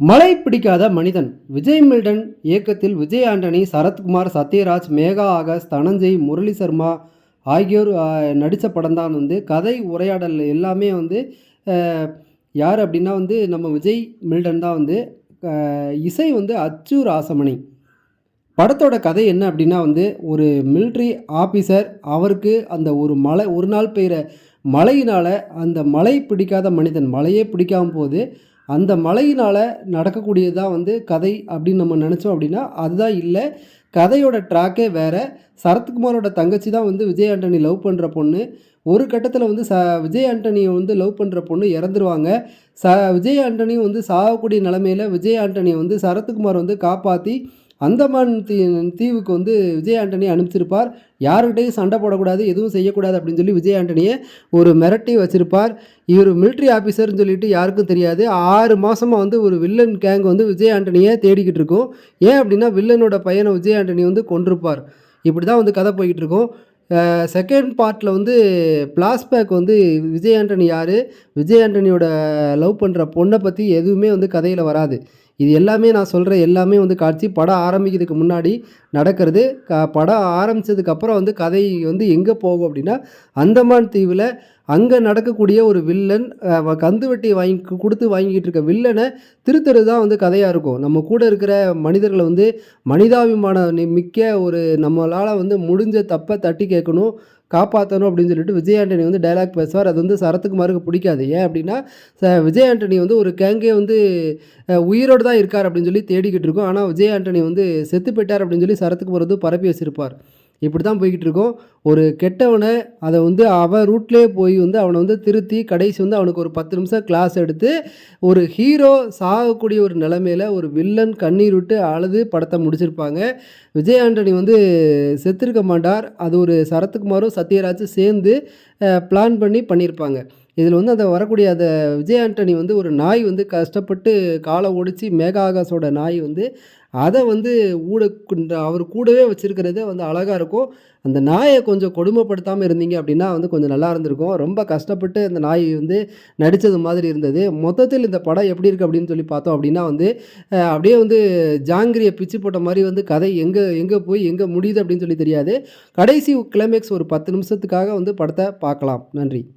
மழை பிடிக்காத மனிதன். விஜய் மில்டன் இயக்கத்தில் விஜய் ஆண்டனி சரத்குமார் சத்யராஜ் மேகா ஆகாஷ் தனஞ்சய் முரளி சர்மா ஆகியோர் நடித்த படம் தான் வந்து. கதை உரையாடல் எல்லாமே வந்து யார் அப்படின்னா வந்து நம்ம விஜய் மில்டன் தான் வந்து. இசை வந்து அச்சு ராசமணி. படத்தோட கதை என்ன அப்படின்னா வந்து ஒரு மிலிட்ரி ஆஃபீஸர் அவருக்கு அந்த ஒரு மழை ஒரு நாள் பெய்கிற மழையினால் அந்த மழை பிடிக்காத மனிதன் மழையே பிடிக்காம போது அந்த மழையினால் நடக்கக்கூடியது தான் வந்து கதை அப்படின்னு நம்ம நினச்சோம் அப்படின்னா அதுதான் இல்லை. கதையோட ட்ராக்கே வேறு. சரத்குமாரோட தங்கச்சி தான் வந்து விஜய் ஆண்டனி லவ் பண்ணுற பொண்ணு. ஒரு கட்டத்தில் வந்து ச விஜய் ஆண்டனியை வந்து லவ் பண்ணுற பொண்ணு இறந்துருவாங்க. ச விஜய் ஆண்டனியும் வந்து சாகக்கூடிய நிலமையில விஜய் ஆண்டனியை வந்து சரத்குமார் வந்து காப்பாற்றி அந்தமான் தீ தீவுக்கு வந்து விஜய் ஆண்டனி அனுப்பிச்சிருப்பார். யாருக்கிட்டையும் சண்டை போடக்கூடாது எதுவும் செய்யக்கூடாது அப்படின்னு சொல்லி விஜய் ஆண்டனியை ஒரு மிரட்டி வச்சுருப்பார். இவர் மிலிட்ரி ஆஃபீஸர்னு சொல்லிட்டு யாருக்கும் தெரியாது. ஆறு மாதமாக வந்து ஒரு வில்லன் கேங் வந்து விஜய் ஆண்டனியை தேடிக்கிட்டு இருக்கும். ஏன் அப்படின்னா வில்லனோட பையனை விஜய் ஆண்டனி வந்து கொண்டிருப்பார் இப்படி தான் வந்து கதை போய்கிட்டு இருக்கும். செகண்ட் பார்ட்டில் வந்து பிளாஸ்பேக் வந்து விஜய் ஆண்டனி யார்? விஜய் ஆண்டனியோட லவ் பண்ணுற பொண்ணை பற்றி எதுவுமே வந்து கதையில் வராது. இது எல்லாமே நான் சொல்கிற எல்லாமே வந்து காட்சி படம் ஆரம்பிக்கிறதுக்கு முன்னாடி நடக்கிறது. க படம் ஆரம்பித்ததுக்கப்புறம் வந்து கதை வந்து எங்கே போகும் அப்படின்னா அந்தமான் தீவில் அங்கே நடக்கக்கூடிய ஒரு வில்லன் கந்து வெட்டி வாங்கி கொடுத்து வாங்கிக்கிட்டு இருக்க வில்லனை திருத்தறது தான் வந்து கதையாக இருக்கும். நம்ம கூட இருக்கிற மனிதர்களை வந்து மனிதாபிமான மிக்க ஒரு நம்மளால் வந்து முடிஞ்ச தப்பை தட்டி கேட்கணும் காப்பாற்றணும் அப்படின்னு சொல்லிட்டு விஜய் ஆண்டனி வந்து டைலாக் பேசுவார். அது வந்து சரத்குமாருக்கு பிடிக்காது. ஏன் அப்படின்னா ச விஜய் ஆண்டனி வந்து ஒரு கேங்கே வந்து உயிரோடு தான் இருக்கார் அப்படின்னு சொல்லி தேடிக்கிட்டு இருக்கோம். ஆனால் விஜய் ஆண்டனி வந்து செத்து போயிட்டார் அப்படின்னு சொல்லி சரத்குமார் வந்து பரப்பி வச்சிருப்பார். இப்படி தான் போய்கிட்டு இருக்கோம் ஒரு கெட்டவனை அதை வந்து அவன் ரூட்லேயே போய் வந்து அவனை வந்து திருத்தி கடைசி வந்து அவனுக்கு ஒரு பத்து நிமிஷம் கிளாஸ் எடுத்து ஒரு ஹீரோ சாகக்கூடிய ஒரு நிலமையில் ஒரு வில்லன் கண்ணீர் விட்டு அழுது படத்தை முடிச்சிருப்பாங்க. விஜய் ஆண்டனி வந்து செத்திருக்க மாட்டார். அது ஒரு சரத்குமாரும் சத்யராஜும் சேர்ந்து பிளான் பண்ணி பண்ணியிருப்பாங்க இதில் வந்து அந்த வரக்கூடிய அந்த விஜய் ஆண்டனி வந்து ஒரு நாய் வந்து கஷ்டப்பட்டு காலை ஒடிச்சு மேகா ஆகாஷோட நாய் வந்து அதை வந்து ஊட அவர் கூடவே வச்சிருக்கிறதே வந்து அழகாக இருக்கும். அந்த நாயை கொஞ்சம் கொடுமைப்படுத்தாமல் இருந்தீங்க அப்படின்னா வந்து கொஞ்சம் நல்லா இருந்திருக்கும். ரொம்ப கஷ்டப்பட்டு அந்த நாய் வந்து நடித்தது மாதிரி இருந்தது. மொத்தத்தில் இந்த படம் எப்படி இருக்குது அப்படின்னு சொல்லி பார்த்தோம் அப்படின்னா வந்து அப்படியே வந்து ஜாங்கிரியை பிச்சு போட்ட மாதிரி வந்து கதை எங்கே எங்கே போய் எங்கே முடியுது அப்படின்னு சொல்லி தெரியாது. கடைசி கிளைமேக்ஸ் ஒரு பத்து நிமிஷத்துக்காக வந்து படத்தை பார்க்கலாம். நன்றி.